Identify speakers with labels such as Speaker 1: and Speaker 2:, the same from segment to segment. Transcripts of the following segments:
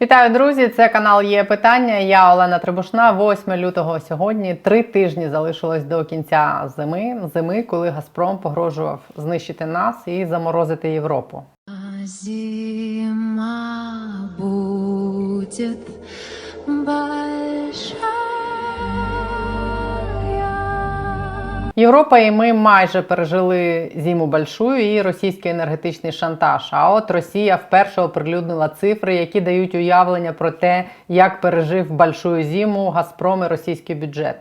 Speaker 1: Вітаю, друзі! Це канал Є Питання. Я Олена Трибушна. 8 лютого сьогодні. Три тижні залишилось до кінця зими. Зими, коли Газпром погрожував знищити нас і заморозити Європу.
Speaker 2: Зима будет
Speaker 1: Європа і ми майже пережили зиму большую і російський енергетичний шантаж. А от Росія вперше оприлюднила цифри, які дають уявлення про те, як пережив большую зиму Газпром і російський бюджет.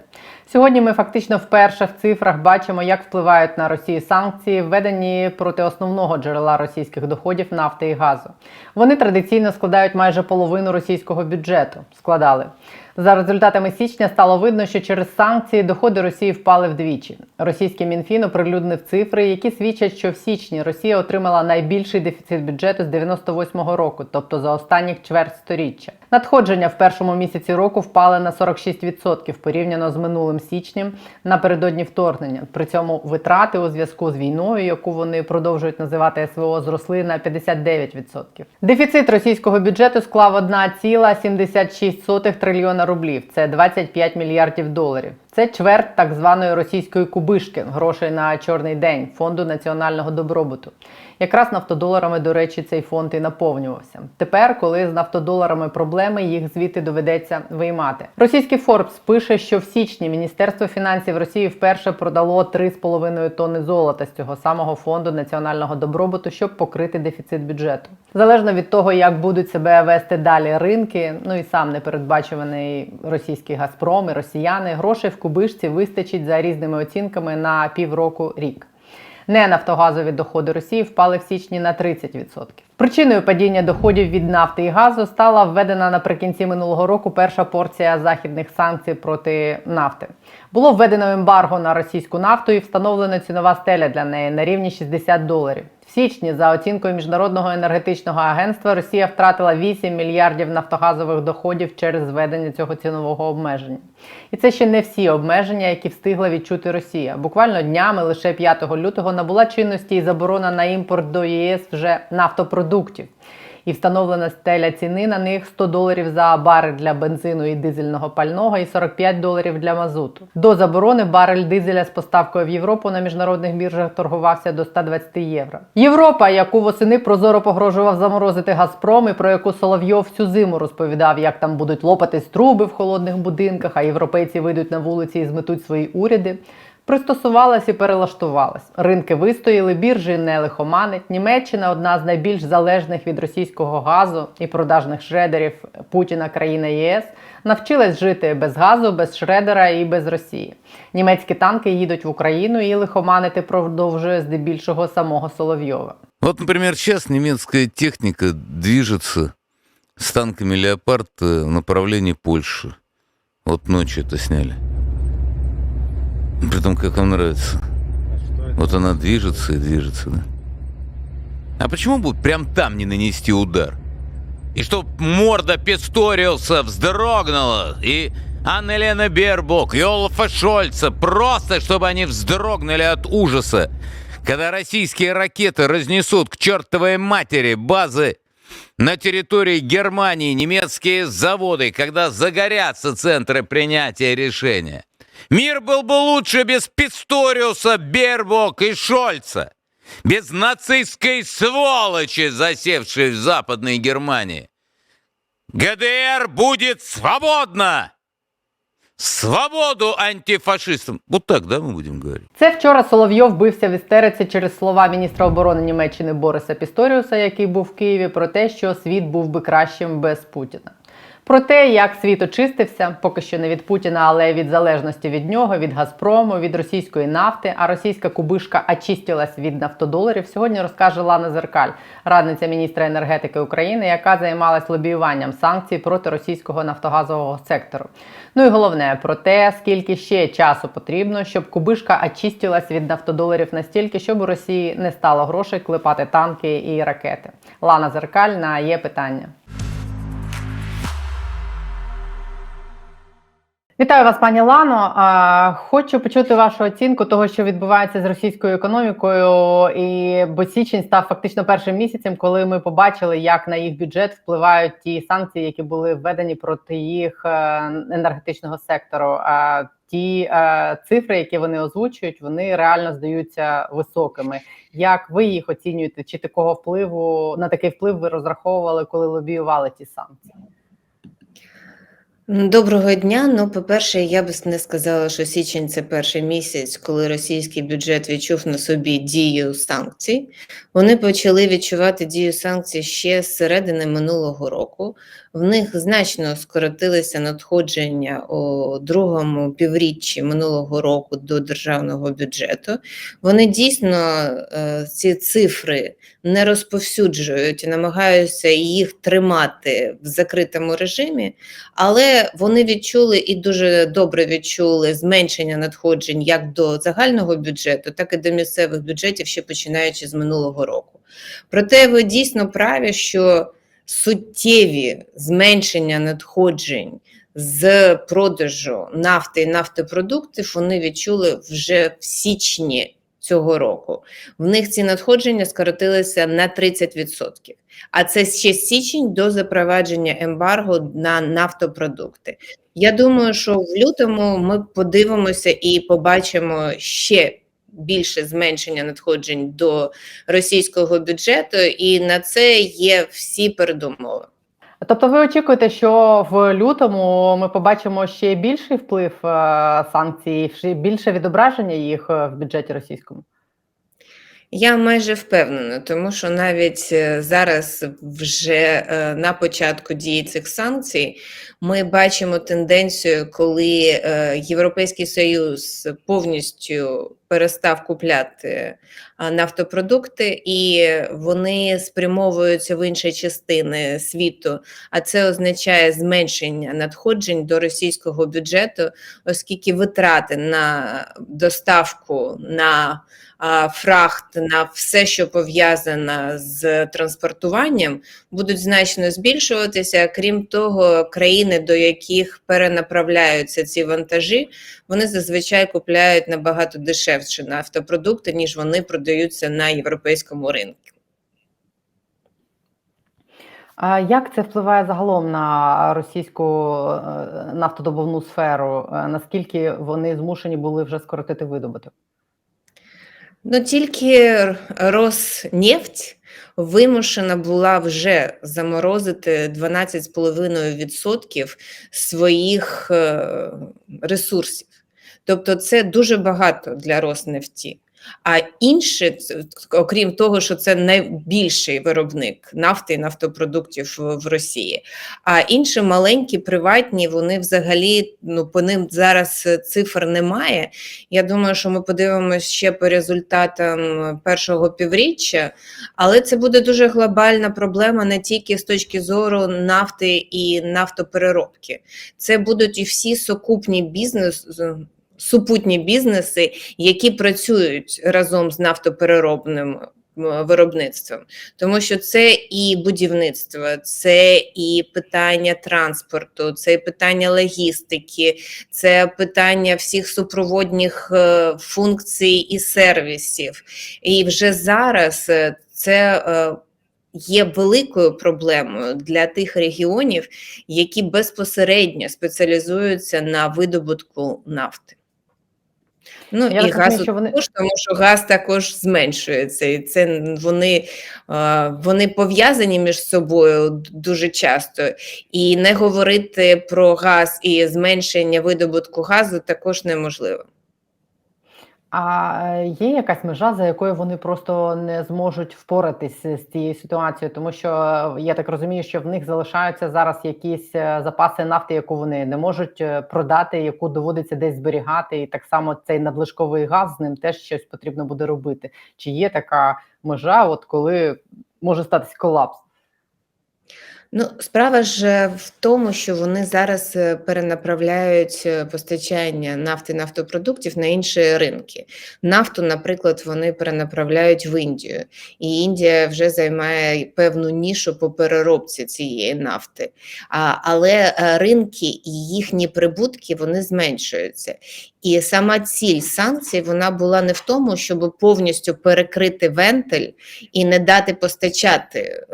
Speaker 1: Сьогодні ми фактично вперше в цифрах бачимо, як впливають на Росію санкції, введені проти основного джерела російських доходів нафти і газу. Вони традиційно складають майже половину російського бюджету. Складали. За результатами січня стало видно, що через санкції доходи Росії впали вдвічі. Російський Мінфін оприлюднив цифри, які свідчать, що в січні Росія отримала найбільший дефіцит бюджету з 98-го року, тобто за останніх чверть сторіччя. Надходження в першому місяці року впали на 46% порівняно з минулим січнем напередодні вторгнення. При цьому витрати у зв'язку з війною, яку вони продовжують називати СВО, зросли на 59%. Дефіцит російського бюджету склав 1,76 трильйона рублів. Це 25 мільярдів доларів. Це чверть так званої російської кубишки грошей на чорний день фонду національного добробуту. Якраз нафтодоларами, до речі, цей фонд і наповнювався. Тепер, коли з нафтодоларами проблеми, їх звідти доведеться виймати. Російський Форбс пише, що в січні Міністерство фінансів Росії вперше продало 3,5 тонни золота з цього самого фонду національного добробуту, щоб покрити дефіцит бюджету. Залежно від того, як будуть себе вести далі ринки, ну і сам непередбачуваний російський Газпром і росіяни, грошей в кубишці вистачить за різними оцінками на півроку рік. Не нафтогазові доходи Росії впали в січні на 30%. Причиною падіння доходів від нафти і газу стала введена наприкінці минулого року перша порція західних санкцій проти нафти. Було введено ембарго на російську нафту і встановлена цінова стеля для неї на рівні 60 доларів. В січні, за оцінкою міжнародного енергетичного агентства, Росія втратила 8 мільярдів нафтогазових доходів через зведення цього цінового обмеження. І це ще не всі обмеження, які встигла відчути Росія. Буквально днями, лише 5 лютого, набула чинності і заборона на імпорт до ЄС вже нафтопродуктів. І встановлена стеля ціни на них 100 доларів за барель для бензину і дизельного пального і 45 доларів для мазуту. До заборони барель дизеля з поставкою в Європу на міжнародних біржах торгувався до 120 євро. Європа, яку восени прозоро погрожував заморозити Газпром, і про яку Соловйов всю зиму розповідав, як там будуть лопатись труби в холодних будинках, а європейці вийдуть на вулиці і зметуть свої уряди. Пристосувалась і перелаштувалась. Ринки вистояли, біржі не лихоманить. Німеччина одна з найбільш залежних від російського газу і продажних шредерів Путіна країна ЄС. Навчилась жити без газу, без шредера і без Росії. Німецькі танки їдуть в Україну і лихоманити продовжує здебільшого самого Соловйова.
Speaker 3: Вот, например, сейчас немецкая техника движется с танками «Леопард» в направлении Польши. Вот ночью это сняли. Притом, как вам нравится. Вот она движется и движется, да. А почему бы прям там не нанести удар? И чтоб морда Писториуса вздрогнула, и Анна-Лена Бербок, и Олафа Шольца, просто чтобы они вздрогнули от ужаса, когда российские ракеты разнесут к чертовой матери базы на территории Германии, немецкие заводы, когда загорятся центры принятия решения. Мир был бы лучше без Писториуса, Бербок и Шольца. Без нацистской сволочи, засевшей в Западной Германии. ГДР будет свободна! Свободу антифашистам! Вот так, да, мы будем говорить?
Speaker 1: Це вчора Соловйов бився в істериці через слова міністра оборони Німеччини Бориса Пісторіуса, який був в Києві, про те, що світ був би кращим без Путіна. Про те, як світ очистився, поки що не від Путіна, але від залежності від нього, від Газпрому, від російської нафти, а російська кубишка очистилась від нафтодоларів. Сьогодні розкаже Лана Зеркаль, радниця міністра енергетики України, яка займалась лобіюванням санкцій проти російського нафтогазового сектору. Ну і головне про те, скільки ще часу потрібно, щоб кубишка очистилась від нафтодоларів настільки, щоб у Росії не стало грошей клепати танки і ракети. Лана Зеркаль на є питання. Вітаю вас, пані Лано. Хочу почути вашу оцінку того, що відбувається з російською економікою, і бо січень став фактично першим місяцем, коли ми побачили, як на їх бюджет впливають ті санкції, які були введені проти їх е, енергетичного сектору. Ті е, цифри, які вони озвучують, вони реально здаються високими. Як ви їх оцінюєте? Чи такого впливу на такий вплив ви розраховували, коли лобіювали ті санкції?
Speaker 4: Доброго дня. Ну, по-перше, я б не сказала, що січень це перший місяць, коли російський бюджет відчув на собі дію санкцій. Вони почали відчувати дію санкцій ще з середини минулого року. В них значно скоротилися надходження у другому півріччі минулого року до державного бюджету. Вони дійсно е, ці цифри не розповсюджують і намагаються їх тримати в закритому режимі. Але вони відчули і дуже добре відчули зменшення надходжень як до загального бюджету, так і до місцевих бюджетів, ще починаючи з минулого року. Проте ви дійсно праві, що суттєві зменшення надходжень з продажу нафти і нафтопродуктів вони відчули вже в січні цього року. В них ці надходження скоротилися на 30%. А це ще січень до запровадження ембарго на нафтопродукти. Я думаю, що в лютому ми подивимося і побачимо ще більше зменшення надходжень до російського бюджету, і на це є всі передумови.
Speaker 1: Тобто, ви очікуєте, що в лютому ми побачимо ще більший вплив е, санкцій, ще більше відображення їх е, в бюджеті російському?
Speaker 4: Я майже впевнена, тому що навіть е, зараз, вже е, на початку дії цих санкцій, ми бачимо тенденцію, коли е, Європейський Союз повністю перестав купляти нафтопродукти, і вони спрямовуються в інші частини світу. А це означає зменшення надходжень до російського бюджету, оскільки витрати на доставку на фрахт, на все, що пов'язане з транспортуванням, будуть значно збільшуватися. Крім того, країни, до яких перенаправляються ці вантажі, вони зазвичай купляють набагато дешевше нафтопродукти, ніж вони продаються на європейському ринку.
Speaker 1: А як це впливає загалом на російську е, нафтодобувну сферу? Е, Наскільки вони змушені були вже скоротити видобуток?
Speaker 4: Ну тільки Роснефть вимушена була вже заморозити 12,5% своїх е, ресурсів. Тобто це дуже багато для Роснефті. А інше, окрім того, що це найбільший виробник нафти і нафтопродуктів в Росії. А інші маленькі, приватні, вони взагалі ну, по ним зараз е, цифр немає. Я думаю, що ми подивимося ще по результатам першого півріччя, але це буде дуже глобальна проблема не тільки з точки зору нафти і нафтопереробки. Це будуть і всі сукупні бізнес. Супутні бізнеси, які працюють разом з нафтопереробним виробництвом, тому що це і будівництво, це і питання транспорту, це і питання логістики, це питання всіх супроводних е, функцій і сервісів. І вже зараз е, це е, є великою проблемою для тих регіонів, які безпосередньо спеціалізуються на видобутку нафти. Ну
Speaker 1: Я
Speaker 4: і газу
Speaker 1: що вони-
Speaker 4: також, тому що газ також зменшується, і це вони, вони пов'язані між собою дуже часто. І не говорити про газ і зменшення видобутку газу також неможливо.
Speaker 1: А е, є якась межа, за якою вони просто не зможуть впоратись з цією ситуацією, тому що е, я так розумію, що в них залишаються зараз якісь е, запаси нафти, яку вони не можуть продати, яку доводиться десь зберігати, і так само цей надлишковий газ з ним теж щось потрібно буде робити. Чи є така межа, от коли може статись колапс?
Speaker 4: Ну, справа ж е, в тому, що вони зараз е, перенаправляють е, постачання нафти нафтопродуктів на інші ринки. Нафту, наприклад, вони перенаправляють в Індію, і Індія вже займає певну нішу по переробці цієї нафти. А, але ринки і їхні прибутки вони зменшуються. І сама ціль санкцій вона була не в тому, щоб повністю перекрити вентиль і не дати постачати е,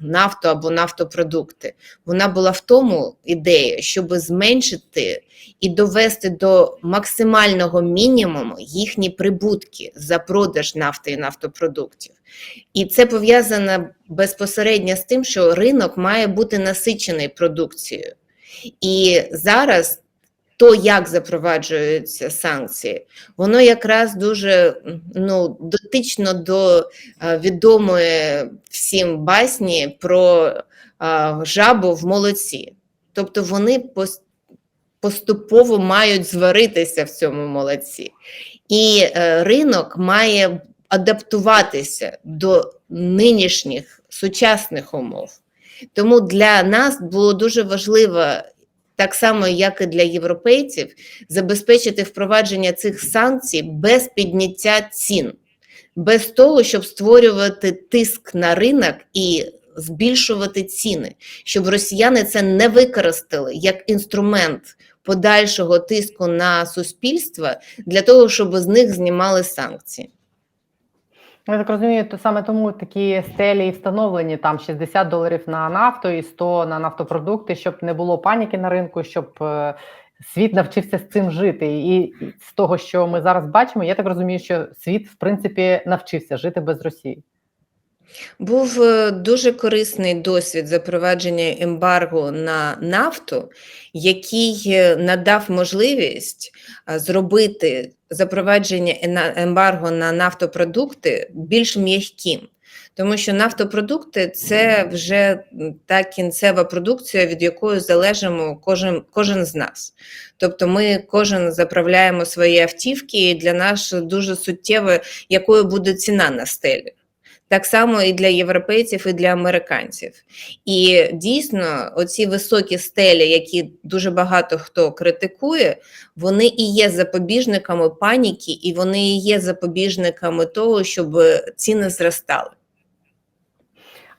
Speaker 4: нафту або нафтопродукти. Вона була в тому ідея, щоб зменшити і довести до максимального мінімуму їхні прибутки за продаж нафти і нафтопродуктів. І це пов'язано безпосередньо з тим, що ринок має бути насичений продукцією. І зараз то, як запроваджуються санкції, воно якраз дуже ну, дотично до е, відомої всім басні про е, жабу в молоці. Тобто вони поступово мають зваритися в цьому молоці. І е, ринок має адаптуватися до нинішніх сучасних умов. Тому для нас було дуже важливо, так само як і для європейців, забезпечити впровадження цих санкцій без підняття цін, без того, щоб створювати тиск на ринок і збільшувати ціни, щоб росіяни це не використали як інструмент подальшого тиску на суспільство для того, щоб з них знімали санкції.
Speaker 1: Ну, Я так розумію, то саме тому такі стелі і встановлені там 60 доларів на нафту і 100 на нафтопродукти, щоб не було паніки на ринку, щоб е, світ навчився з цим жити. І і з того, що ми зараз бачимо, я так розумію, що світ в принципі навчився жити без Росії.
Speaker 4: Був е, дуже корисний досвід запровадження ембарго на нафту, який е, надав можливість е, зробити запровадження ембарго на нафтопродукти більш м'яким. Тому що нафтопродукти це вже та кінцева продукція, від якої залежимо кожен, кожен з нас. Тобто ми кожен заправляємо свої автівки, і для нас дуже суттєво, якою буде ціна на стелі. Так само і для європейців, і для американців. І дійсно, оці високі стелі, які дуже багато хто критикує, вони і є запобіжниками паніки, і вони і є запобіжниками того, щоб ціни зростали.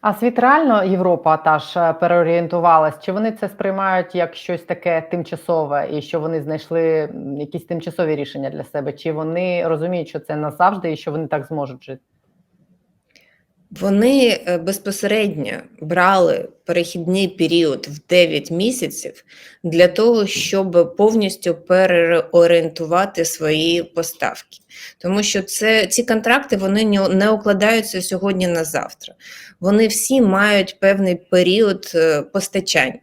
Speaker 1: А світ реально Європа та ж е, переорієнтувалась. Чи вони це сприймають як щось таке тимчасове, і що вони знайшли якісь тимчасові рішення для себе? Чи вони розуміють, що це назавжди і що вони так зможуть жити?
Speaker 4: Вони е, безпосередньо брали перехідний період в 9 місяців для того, щоб повністю переорієнтувати свої поставки. Тому що це, ці контракти вони не, укладаються сьогодні на завтра. Вони всі мають певний період е, постачання.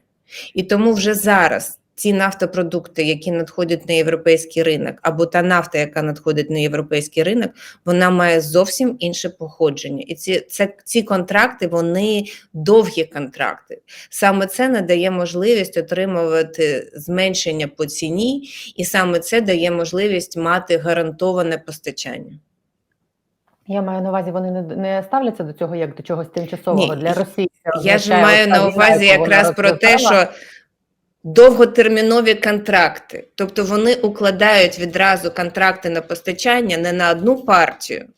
Speaker 4: І тому вже зараз ці нафтопродукти, які надходять на європейський ринок, або та нафта, яка надходить на європейський ринок, вона має зовсім інше походження. І ці, це, ці контракти вони довгі контракти. Саме це надає можливість отримувати зменшення по ціні, і саме це дає можливість мати гарантоване постачання.
Speaker 1: Я маю на увазі, вони не, не ставляться до цього як до чогось тимчасового
Speaker 4: Ні,
Speaker 1: для Росії.
Speaker 4: Я ж маю на увазі якраз про те, що довготермінові контракти, тобто вони укладають відразу контракти на постачання не на одну партію,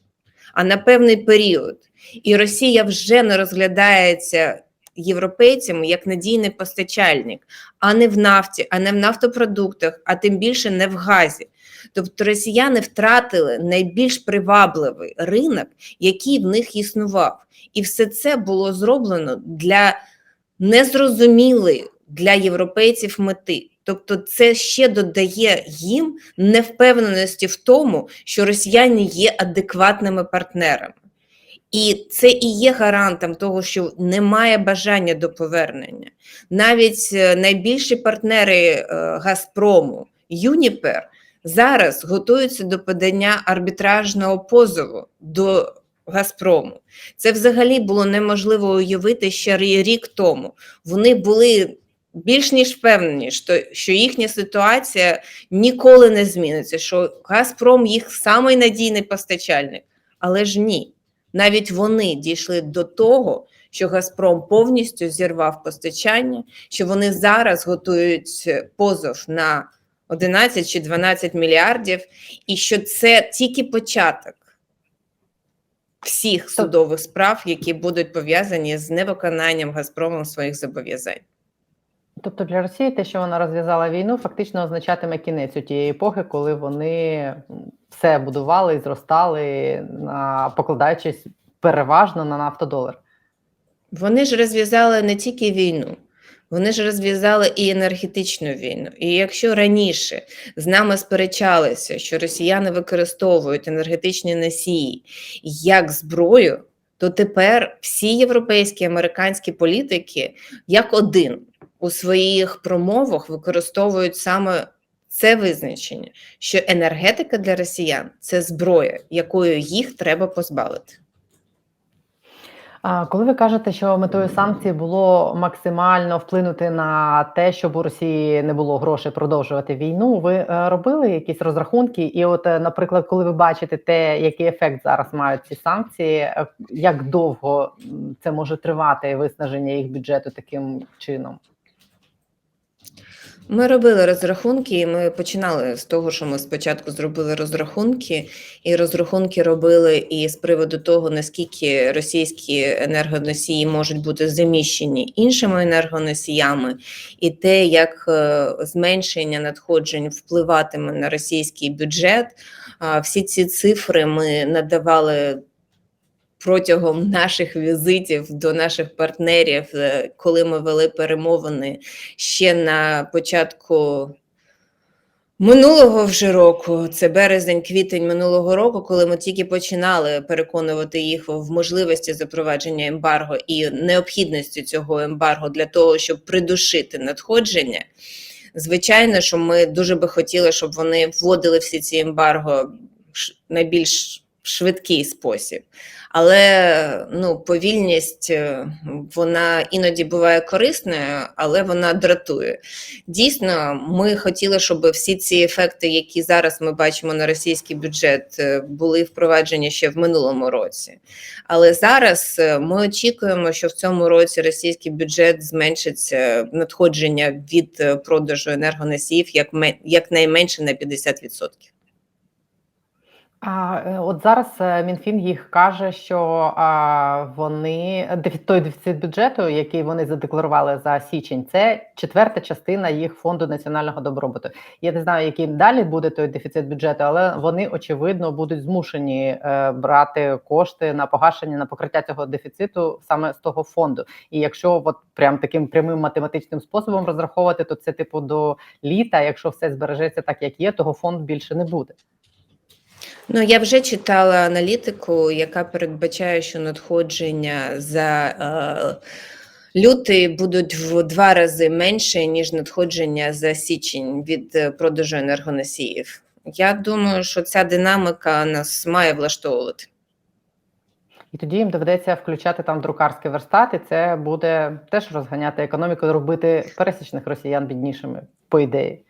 Speaker 4: а на певний період. І Росія вже не розглядається європейцями як надійний постачальник, а не в нафті, а не в нафтопродуктах, а тим більше не в газі. Тобто росіяни втратили найбільш привабливий ринок, який в них існував. І все це було зроблено для незрозумілої для європейців мети. Тобто, це ще додає їм невпевненості в тому, що росіяни є адекватними партнерами. І це і є гарантом того, що немає бажання до повернення. Навіть е, найбільші партнери е, Газпрому, Юніпер, зараз готуються до подання арбітражного позову до Газпрому. Це взагалі було неможливо уявити ще рік тому. Вони були більш ніж впевнені, що, що їхня ситуація ніколи не зміниться, що Газпром їх самий надійний постачальник. Але ж ні. Навіть вони дійшли до того, що Газпром повністю зірвав постачання, що вони зараз готують позов на 11 чи 12 мільярдів, і що це тільки початок всіх судових справ, які будуть пов'язані з невиконанням Газпромом своїх зобов'язань.
Speaker 1: Тобто для Росії те, що вона розв'язала війну, фактично означатиме кінець у тієї епохи, коли вони все будували і зростали, покладаючись переважно на нафтодолар.
Speaker 4: Вони ж розв'язали не тільки війну, вони ж розв'язали і енергетичну війну. І якщо раніше з нами сперечалися, що росіяни використовують енергетичні носії як зброю, то тепер всі європейські американські політики як один у своїх промовах використовують саме це визначення, що енергетика для росіян це зброя, якою їх треба позбавити.
Speaker 1: Коли ви кажете, що метою санкцій було максимально вплинути на те, щоб у Росії не було грошей продовжувати війну, ви е, робили якісь розрахунки? І, от, е, наприклад, коли ви бачите те, який ефект зараз мають ці санкції, е, як довго це може тривати виснаження їх бюджету таким чином?
Speaker 4: Ми робили розрахунки, і ми починали з того, що ми спочатку зробили розрахунки, і розрахунки робили і з приводу того, наскільки російські енергоносії можуть бути заміщені іншими енергоносіями, і те, як е, зменшення надходжень впливатиме на російський бюджет. Всі ці цифри ми надавали протягом наших візитів до наших партнерів, е, коли ми вели перемовини ще на початку минулого вже року, це березень-квітень минулого року, коли ми тільки починали переконувати їх в можливості запровадження ембарго і необхідності цього ембарго для того, щоб придушити надходження. Звичайно, що ми дуже би хотіли, щоб вони вводили всі ці ембарго найбільш швидкий спосіб. Але ну, повільність е, вона іноді буває корисною, але вона дратує. Дійсно, ми хотіли, щоб всі ці ефекти, які зараз ми бачимо на російський бюджет, е, були впроваджені ще в минулому році. Але зараз е, ми очікуємо, що в цьому році російський бюджет зменшиться надходження від продажу енергоносіїв як ме- якнайменше на 50%.
Speaker 1: А е, от зараз е, Мінфін їх каже, що а, вони той дефіцит бюджету, який вони задекларували за січень, це четверта частина їх фонду національного добробуту. Я не знаю, який далі буде той дефіцит бюджету, але вони очевидно будуть змушені е, брати кошти на погашення на покриття цього дефіциту саме з того фонду. І якщо от прям таким прямим математичним способом розраховувати, то це типу до літа. Якщо все збережеться так, як є, того фонд більше не буде.
Speaker 4: Ну, я вже читала аналітику, яка передбачає, що надходження за е, лютий будуть в два рази менше, ніж надходження за січень від е, продажу енергоносіїв. Я думаю, що ця динаміка нас має влаштовувати.
Speaker 1: І тоді їм доведеться включати там друкарський верстат, і це буде теж розганяти економіку, робити пересічних росіян біднішими, по ідеї.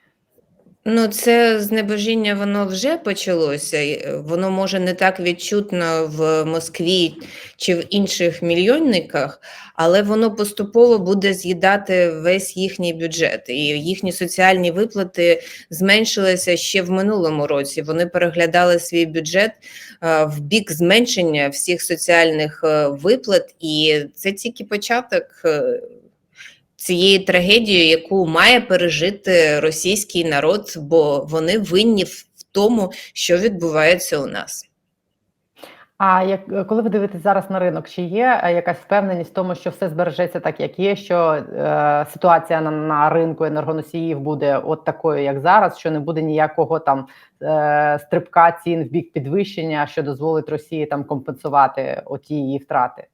Speaker 4: Ну, це знебожіння воно вже почалося. і, е, Воно може не так відчутно в Москві чи в інших мільйонниках, але воно поступово буде з'їдати весь їхній бюджет. І їхні соціальні виплати зменшилися ще в минулому році. Вони переглядали свій бюджет е, в бік зменшення всіх соціальних е, виплат, і це тільки початок. Цієї трагедії, яку має пережити російський народ, бо вони винні в тому, що відбувається у нас.
Speaker 1: А як коли ви дивитесь зараз на ринок, чи є е, якась впевненість в тому, що все збережеться так, як є, що е, ситуація на, на ринку енергоносіїв буде от такою, як зараз, що не буде ніякого там е, стрибка цін в бік підвищення, що дозволить Росії там компенсувати оті її втрати?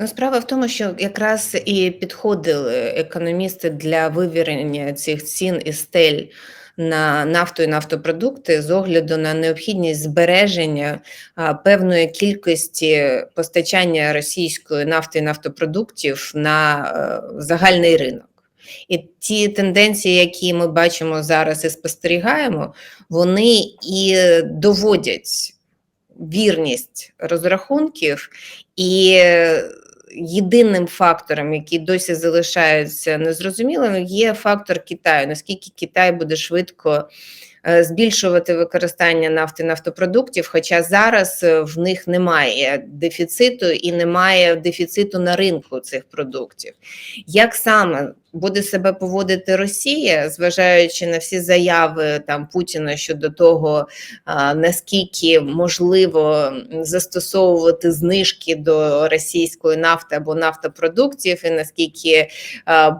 Speaker 4: Ну, справа в тому, що якраз і підходили економісти для вивірення цих цін і стель на нафту і нафтопродукти з огляду на необхідність збереження певної кількості постачання російської нафти і нафтопродуктів на е, загальний ринок. І ті тенденції, які ми бачимо зараз і спостерігаємо, вони і доводять вірність розрахунків і єдиним фактором, який досі залишається незрозумілим, є фактор Китаю. Наскільки Китай буде швидко збільшувати використання нафти нафтопродуктів, хоча зараз е, в них немає дефіциту і немає дефіциту на ринку цих продуктів. Як саме буде себе поводити Росія, зважаючи на всі заяви там Путіна щодо того, наскільки можливо застосовувати знижки до російської нафти або нафтопродуктів, і наскільки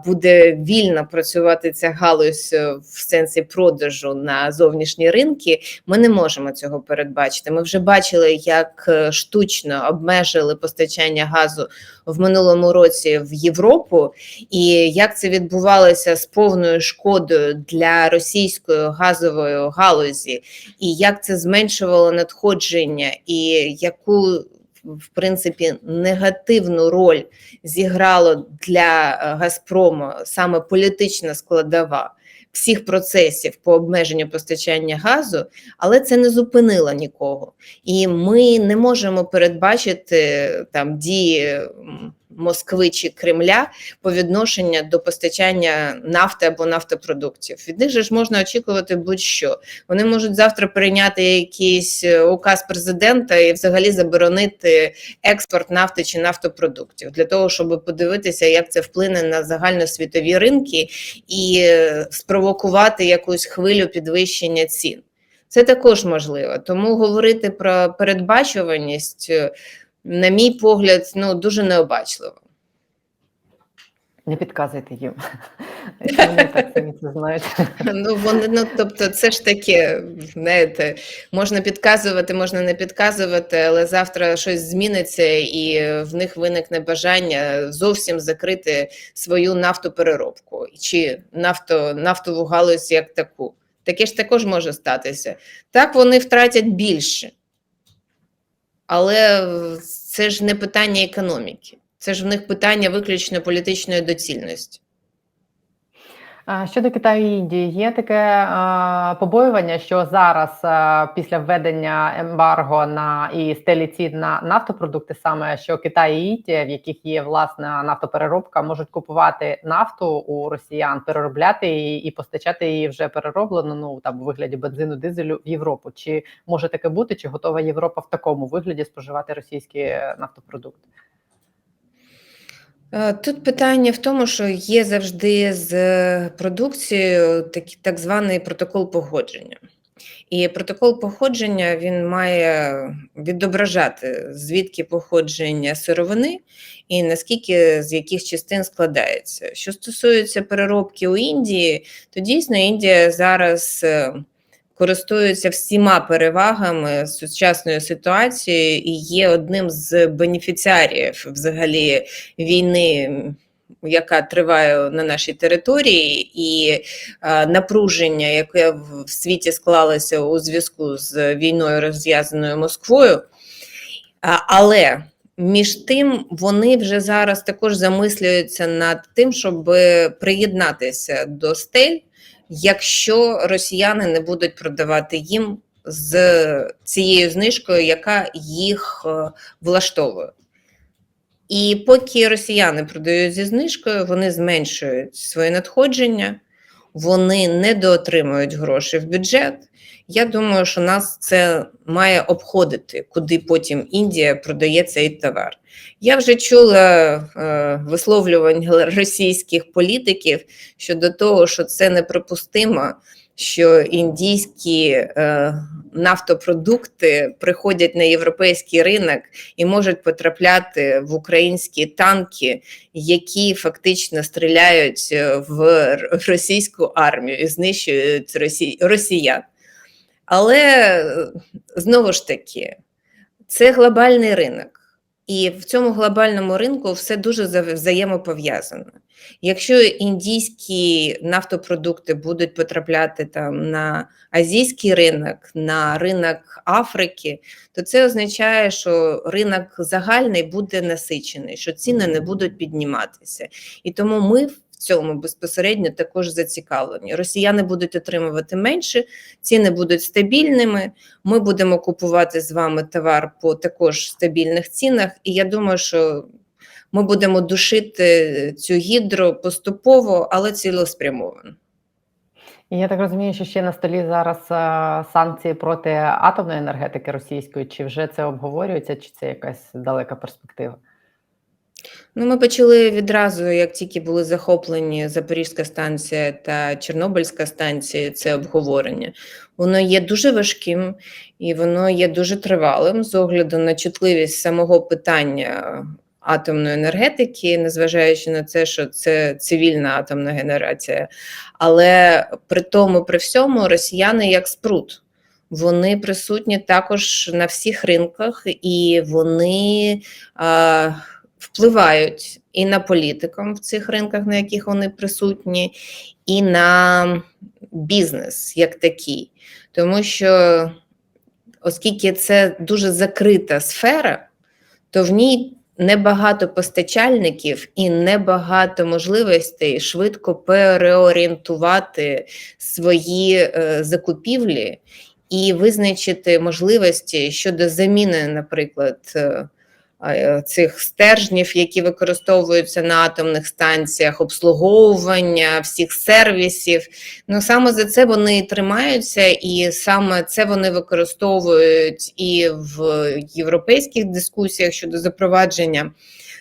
Speaker 4: буде вільно працювати ця галузь е, в сенсі продажу на зовнішні ринки, ми не можемо цього передбачити. Ми вже бачили, як е, штучно обмежили постачання газу в минулому році в Європу, і як це відбувалося з повною шкодою для російської газової галузі, і як це зменшувало надходження, і яку в принципі негативну роль зіграло для е, Газпрому саме політична складова всіх процесів по обмеженню постачання газу, але це не зупинило нікого. І ми не можемо передбачити там дії Москви чи Кремля по відношенню до постачання нафти або нафтопродуктів. Від них же ж можна очікувати будь-що. Вони можуть завтра прийняти якийсь е, указ президента і взагалі заборонити експорт нафти чи нафтопродуктів для того, щоб подивитися, як це вплине на загальносвітові ринки і е, спровокувати якусь хвилю підвищення цін. Це також можливо. Тому говорити про передбачуваність, е, на мій погляд, ну дуже необачливо.
Speaker 1: Не підказуйте їм. Вони так самі це знають.
Speaker 4: Ну вони ну тобто, це ж таке, знаєте, можна підказувати, можна не підказувати, але завтра щось зміниться, і в них виникне бажання зовсім закрити свою нафтопереробку чи нафто, нафтову галузь як таку. Таке ж також може статися. Так вони втратять більше. Але це ж не питання економіки, це ж в них питання виключно політичної доцільності.
Speaker 1: Щодо Китаю і Індії, є таке побоювання, що зараз після введення ембарго на і стелі цін на нафтопродукти, саме що Китай і Індія, в яких є власна нафтопереробка, можуть купувати нафту у росіян, переробляти її і постачати її вже перероблену, ну там у вигляді бензину, дизелю в Європу. Чи може таке бути, чи готова Європа в такому вигляді споживати російські е, нафтопродукти?
Speaker 4: Е, Тут питання в тому, що є завжди з е, продукцією такий так званий протокол погодження. І протокол походження він має відображати, звідки походження сировини і наскільки з яких частин складається. Що стосується переробки у Індії, то дійсно Індія зараз е, користується всіма перевагами сучасної ситуації і є одним з бенефіціарів взагалі війни. Яка триває на нашій території, і е, напруження, яке в в світі склалося у зв'язку з війною, розв'язаною Москвою. А, але між тим вони вже зараз також замислюються над тим, щоб приєднатися до стель, якщо росіяни не будуть продавати їм з цією знижкою, яка їх е, влаштовує. І поки росіяни продають зі знижкою, вони зменшують свої надходження, вони недоотримують гроші в бюджет. Я думаю, що нас це має обходити, куди потім Індія продає цей товар. Я вже чула е, висловлювань російських політиків щодо того, що це неприпустимо, що індійські е, нафтопродукти приходять на європейський ринок і можуть потрапляти в українські танки, які фактично стріляють е, в російську армію і знищують росі... росіян. Але е, знову ж таки, це глобальний ринок. І в цьому глобальному ринку все дуже взаємопов'язано. Якщо індійські нафтопродукти будуть потрапляти там на азійський ринок, на ринок Африки, то це означає, що ринок загальний буде насичений, що ціни не будуть підніматися. І тому ми цьому безпосередньо також зацікавлені. Росіяни будуть отримувати менше, ціни будуть стабільними. Ми будемо купувати з вами товар по також стабільних цінах. І я думаю, що ми будемо душити цю гідру поступово, але цілеспрямовано.
Speaker 1: І я так розумію, що ще на столі зараз е, санкції проти атомної енергетики російської. Чи вже це обговорюється, чи це якась далека перспектива?
Speaker 4: Ну, ми почали відразу, як тільки були захоплені Запорізька станція та Чорнобильська станція, це обговорення. Воно є дуже важким і воно є дуже тривалим з огляду на чутливість самого питання атомної енергетики, незважаючи на те, що це цивільна атомна генерація. Але при тому, при всьому, росіяни як спрут. Вони присутні також на всіх ринках, і вони а, впливають і на політикам в цих ринках, на яких вони присутні, і на бізнес як такий. Тому що, оскільки це дуже закрита сфера, то в ній небагато постачальників і небагато можливостей швидко переорієнтувати свої е, закупівлі і визначити можливості щодо заміни, наприклад, е, цих стержнів, які використовуються на атомних станціях, обслуговування всіх сервісів. Ну саме за це вони тримаються, і саме це вони використовують і в європейських дискусіях щодо запровадження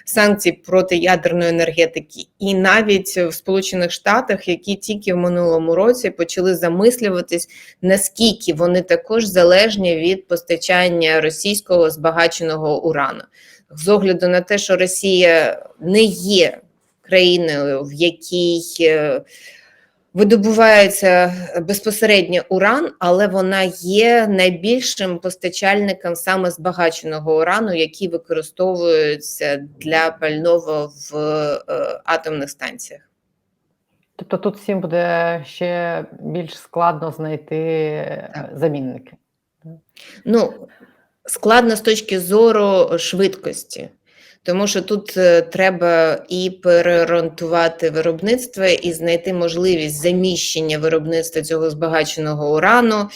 Speaker 4: санкцій проти ядерної енергетики, і навіть в Сполучених Штатах, які тільки в минулому році почали замислюватись, наскільки вони також залежні від постачання російського збагаченого урану. З огляду на те, що Росія не є країною, в якій е, видобувається безпосередньо уран, але вона є найбільшим постачальником саме збагаченого урану, який використовується для пального в е, атомних станціях.
Speaker 1: Тобто тут всім буде ще більш складно знайти е,
Speaker 4: Так.
Speaker 1: замінники.
Speaker 4: Ну, складно з точки зору швидкості, тому що тут е, треба і переорієнтувати виробництво, і знайти можливість заміщення виробництва цього збагаченого урану,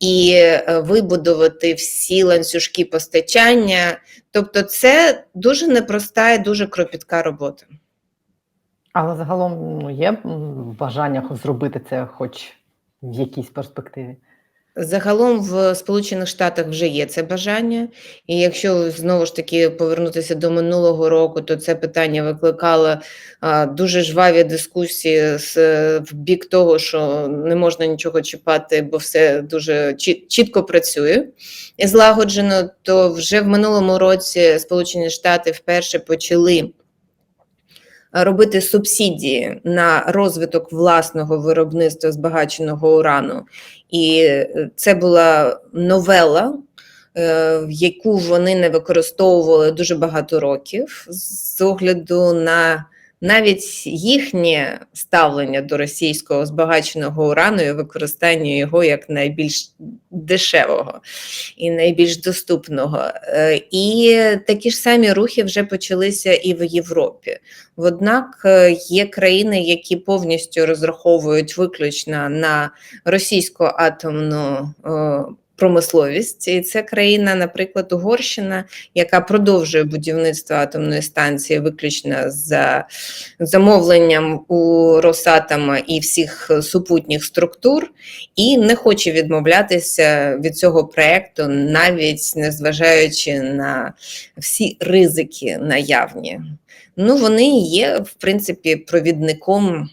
Speaker 4: і е, вибудувати всі ланцюжки постачання. Тобто, це дуже непроста і дуже кропітка робота.
Speaker 1: Але загалом ну, є бажання зробити це хоч в якійсь перспективі.
Speaker 4: Загалом в Сполучених Штатах вже є це бажання, і якщо знову ж таки повернутися до минулого року, то це питання викликало дуже жваві дискусії з в бік того, що не можна нічого чіпати, бо все дуже чіт- чітко працює і злагоджено. То вже в минулому році Сполучені Штати вперше почали робити субсидії на розвиток власного виробництва збагаченого урану. І е, це була новела, е, в яку вони не використовували дуже багато років з огляду на навіть їхнє ставлення до російського збагаченого урану і використання його як найбільш дешевого і найбільш доступного. Е, І такі ж самі рухи вже почалися і в Європі. Однак е, є країни, які повністю розраховують виключно на російську атомну е, промисловість. І це країна, наприклад, Угорщина, яка продовжує будівництво атомної станції виключно за замовленням у Росатома і всіх супутніх структур, і не хоче відмовлятися від цього проекту, навіть незважаючи на всі ризики наявні. Ну, вони є, в принципі, провідником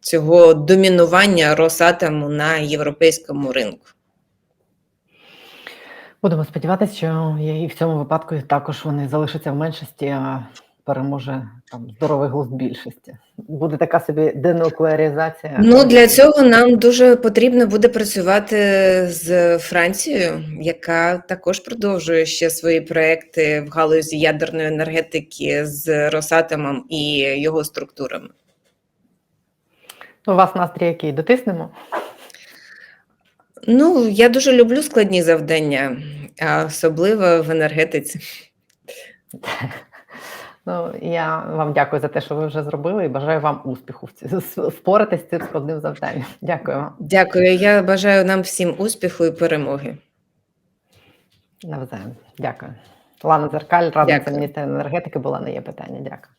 Speaker 4: цього домінування Росатому на європейському ринку.
Speaker 1: Будемо сподіватися, що і в цьому випадку також вони залишаться в меншості, а переможе там здоровий глузд більшості. Буде така собі денуклеаризація.
Speaker 4: Ну, для цього нам дуже потрібно буде працювати з Францією, яка також продовжує ще свої проекти в галузі ядерної енергетики з Росатомом і його структурами.
Speaker 1: У вас настрій який? Дотиснемо?
Speaker 4: Ну, я дуже люблю складні завдання, а особливо в енергетиці.
Speaker 1: Ну, я вам дякую за те, що ви вже зробили, і бажаю вам успіху в ці- впоратись з цим складним завданням. Дякую вам.
Speaker 4: Дякую. Я бажаю нам всім успіху і перемоги.
Speaker 1: Навзаєм. Дякую. Лана Зеркаль, радниця міністра енергетики, була на є питання. Дякую.